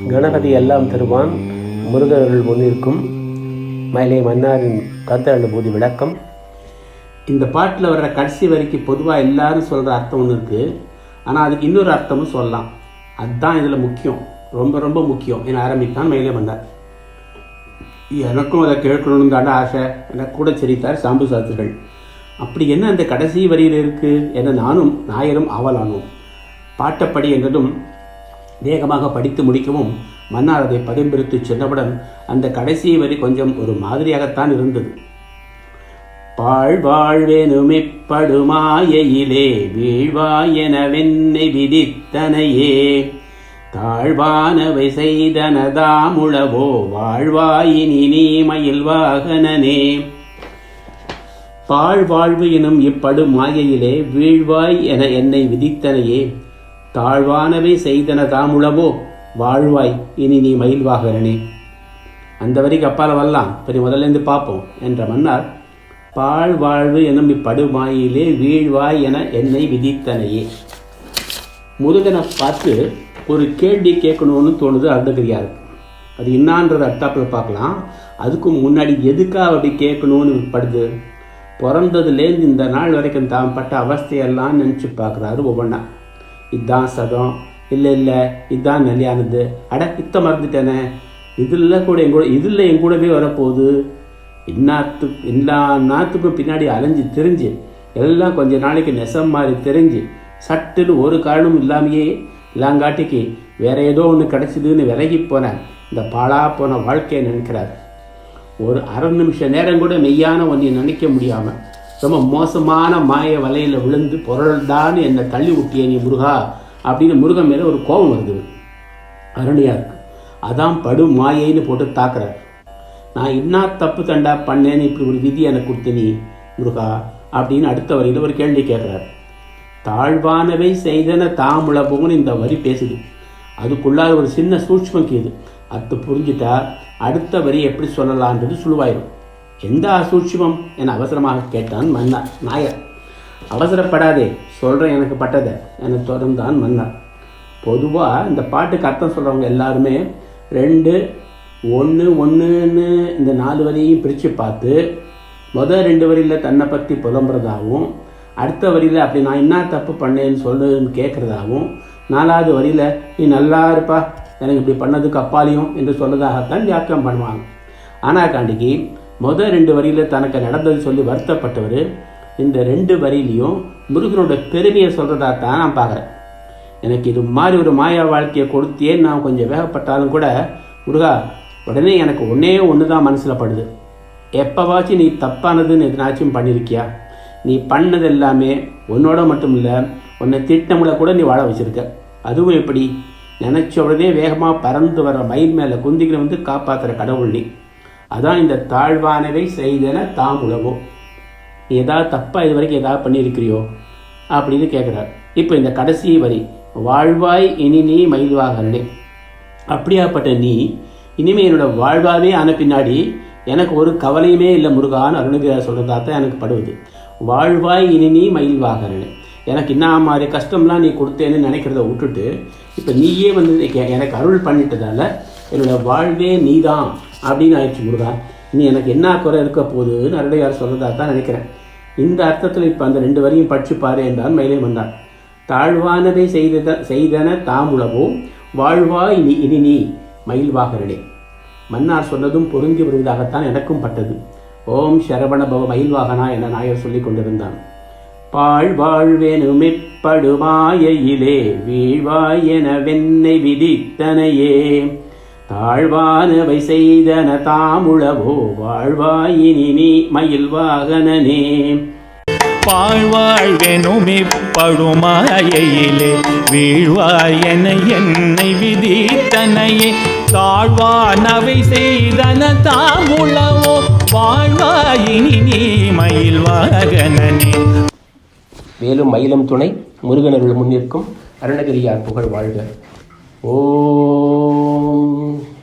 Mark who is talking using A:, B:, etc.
A: கணபதி எல்லாம் தருவான். முருகர்கள் முன்னிற்கும். மயிலை மன்னாரின் கருத்த அனுபூதி விளக்கம். இந்த பாட்டில் வர்ற கடைசி வரைக்கும் பொதுவாக எல்லாரும் சொல்கிற அர்த்தம் ஒன்று இருக்குது ஆனால் அதுக்கு இன்னொரு அர்த்தமும் சொல்லலாம். அதுதான் இதில் முக்கியம். ரொம்ப ரொம்ப முக்கியம். என ஆரம்பித்தான் மயிலை மன்னார். எனக்கும் அதை கேட்கணும்னு தான் ஆசை. என கூட சிரித்தார் சாம்பு சாஸ்திரிகள். அப்படி என்ன அந்த கடைசி வரியில் இருக்குது என நானும் நாயரும் ஆவலானோம். பாட்டப்படி என்றதும் வேகமாக படித்து முடிக்கவும் மன்னார் அதை பதம்பிரித்து சொன்னவுடன் அந்த கடைசி வரி கொஞ்சம் ஒரு மாதிரியாகத்தான் இருந்தது. பாழ்வாழ்வெனுமிப்படுமாயிலே வீழ்வாயெனவென்னை விதித்தனையே. தாழ்வானவை செய்தனதாமுழவோ வாழ்வாயினி நீ மயில் வாகனனே. பாழ்வாழ்வு எனும் இப்படு மாயையிலே வீழ்வாய் என என்னை விதித்தனையே. தாழ்வானவை செய்தன தாமுழவோ வாழ்வாய் இனி நீ மயில்வாகரனே அந்த வரிக்கு அப்பால வரலாம். பெரிய முதல்லேருந்து பார்ப்போம் என்ற மன்னார் பாழ் வாழ்வு எனும் இப்படுமாயிலே வீழ்வாய் என என்னை விதித்தனையே. முருகனை பார்த்து ஒரு கேள்வி கேட்கணும்னு தோணுது அருந்தகிரியாருக்கு அது என்னான்றது அர்த்தாப்பில் பார்க்கலாம். அதுக்கு முன்னாடி எதுக்காக அப்படி கேட்கணும்னு படுது? பிறந்ததுலேருந்து இந்த நாள் வரைக்கும் தான் பட்ட அவஸ்தையெல்லாம் நினச்சி பார்க்குறாரு ஒவ்வொன்றா இதான் சதம். இல்லை இல்லை இதுதான் நிலையானது. அட இத்த மறந்துட்டேனே. இதில் கூட எங்கூட இதில் என் கூடவே வரப்போகுது. இன்னாத்து எல்லா நாத்துக்கும் பின்னாடி அலைஞ்சு தெரிஞ்சு எல்லாம் கொஞ்ச நாளைக்கு நெசம் மாதிரி தெரிஞ்சு சட்டுன்னு ஒரு காரணமும் இல்லாமையே இல்லாங்காட்டிக்கு வேற ஏதோ ஒன்று கிடச்சிதுன்னு விலகி போன இந்த பாழா போன வாழ்க்கையை நினைக்கிறார். ஒரு அரை நிமிஷ நேரம் கூட மெய்யான ஒன்றை நினைக்க முடியாமல் ரொம்ப மோசமான மாய வலையில் விழுந்து பொருள்தான் என்னை தள்ளி விட்டிய நீ முருகா அப்படின்னு முருகன் மேலே ஒரு கோபம் வருது. அருணையாக இருக்கு. அதான் படு மாயைன்னு போட்டு தாக்குறார் நான் என்ன தப்பு தண்டா பண்ணேன்னு இப்படி ஒரு விதி எனக்கு கொடுத்து நீ முருகா அப்படின்னு அடுத்த வரியில் ஒரு கேள்வி கேட்குறாரு. தாழ்வானவை செய்தன தாமுளபோன்னு இந்த வரி பேசுது. அதுக்குள்ளார ஒரு சின்ன சூட்ச்மம் இது அது புரிஞ்சுட்டா அடுத்த வரி எப்படி சொல்லலான்றது சுழுவாயிடும் எந்த அசூட்சிமம் என அவசரமாக கேட்டான் மன்னார். நாயர் அவசரப்படாதே சொல்கிறேன் எனக்கு பட்டதை என தொடர்ந்தான் மன்னார். பொதுவாக இந்த பாட்டுக்கு அர்த்தம் சொல்கிறவங்க எல்லாருமே ரெண்டு ஒன்று ஒன்றுன்னு இந்த நாலு வரியையும் பிரித்து பார்த்து முதல் ரெண்டு வரியில் தன்னை பற்றி புலம்புறதாகவும் அடுத்த வரியில் அப்படி நான் என்ன தப்பு பண்ணேன்னு சொல்லுன்னு கேட்குறதாகவும் நாலாவது வரியில் நீ நல்லா இருப்பா எனக்கு இப்படி பண்ணதுக்கு அப்பாலையும் என்று சொன்னதாகத்தான் வியாக்கியம் பண்ணுவாங்க. ஆனால் காண்டிக்கு முதல் ரெண்டு வரியில் தனக்கு நடந்தது சொல்லி வருத்தப்பட்டவர் இந்த ரெண்டு வரியிலையும் முருகனோட பெருமையை சொல்கிறதா தான் நான் பார்க்குறேன். எனக்கு இது மாதிரி ஒரு மாயா வாழ்க்கையை கொடுத்தே நான் கொஞ்சம் வேகப்பட்டாலும் கூட முருகா உடனே எனக்கு ஒன்றே ஒன்று தான் மனசில் படுது. எப்போவாச்சும் நீ தப்பானதுன்னு எதனாச்சும் பண்ணியிருக்கியா நீ பண்ணது எல்லாமே உன்னோட மட்டும் இல்லை உன்னை திட்டமுள்ள கூட நீ வாழ வச்சுருக்க. அதுவும் எப்படி? நினச்ச உடனே வேகமாக பறந்து வர மயில் மேலே குந்திகளை வந்து காப்பாற்றுற கடவுள் நீ. அதான் இந்த தாழ்வானவை செய்தன தாம் உலகோ நீ ஏதாவது தப்பாக இது வரைக்கும் ஏதாவது பண்ணியிருக்கிறியோ அப்படின்னு கேட்குறார் இப்போ இந்த கடைசி வரி வாழ்வாய் இனி நீ மயில்வாகரனே அப்படியாப்பட்ட நீ இனிமே என்னோட வாழ்வாவே ஆன பின்னாடி எனக்கு ஒரு கவலையுமே இல்லை முருகான்னு அருணகிரியா சொல்கிறதா தான் எனக்கு படுவது வாழ்வாய் இனி நீ மயில்வாகரனே எனக்கு என்ன மாதிரி கஷ்டம்லாம் நீ கொடுத்தேன்னு நினைக்கிறத விட்டுட்டு இப்போ நீயே வந்து எனக்கு அருள் பண்ணிட்டதால என்னோட வாழ்வே நீதான் அப்படின்னு ஆயிடுச்சு முருகா. நீ எனக்கு என்ன குறை இருக்க போகுதுன்னு அருடையார் சொன்னதாக தான் நினைக்கிறேன். இந்த அர்த்தத்தில் இப்போ அந்த ரெண்டு வரையும் படிச்சு பாரு என்றான் மயிலே வந்தான் தாழ்வானதை செய்தத செய்தன தாமுளவோ வாழ்வாய் நீ இனி நீ மயில்வாகரடே மன்னார் சொன்னதும் பொருந்தி வருவதாகத்தான் எனக்கும் பட்டது. ஓம் சரவண பவ மயில்வாகனா என நாயர் சொல்லிக் கொண்டிருந்தான். பாழ் வாழ்வேனுமிப்படுமாயிலே வீழ்வாய் என வெண்ணை விதித்தனையே. தாழ்வானவை செய்தன தாமுளவோ வாழ்வாயினி நீ மயில் வாகனனே.
B: பாழ்வாழ்வெனுமிப்படுமாயிலே வீழ்வாய் என என்னை விதித்தனையே. தாழ்வானவை செய்தன தாமுளவோ வாழ்வாயினி நீ மயில் வாகனனே.
A: மேலும் மயிலம் துணை முருகனருள் முன்னிற்கும் அருணகிரியார் புகழ் வாழ்க. ஓ